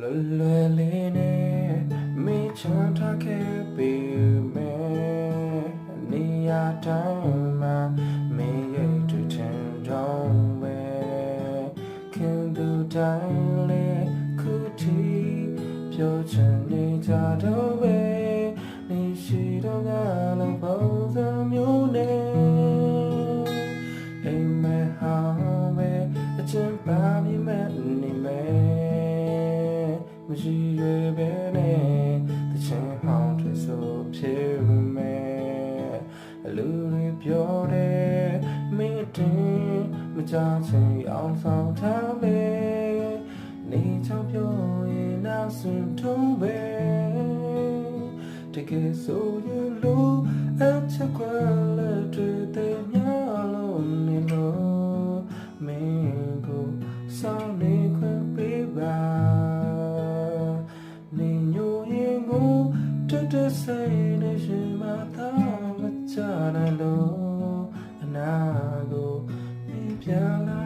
လွယ်လွယ်လေးနဲ့မိချမ်းထားခဲ့ပေမဲ့နေရာတိုင်းမှာမင်းရဲ့တွေ့ထင်တော့ပဲခင်သူတိုင်းလေးခုတီပြောချင်နေကြတော့ပဲနေရှိတော့ကလည်းပုံစံမျိုးနဲ့အိမ်မဲဟောင်းမဲအချင်ပါမိမဲ့နေ မဲမရှိရွယ်ပဲနဲ့တချင်ဟောင်းတွေဆိုဖြစ်မဲအလူတွေပြောတယ်မင်းတင်မကြချင်အောင်ဆောင်ထားလေနေချောင်းပြောရင်နောက်ဆွန်ထုံးပဲတကယ်ဆိုရင်လို့အချက်ခွဲလက်တွေတဲ့များလို့နေလို့မင်းကိုစောင်းနေခွင့်ပေးပါ နဲ့ရှင်မသားမချနိုင်လို့အနာကိုမင်းပြန်လာ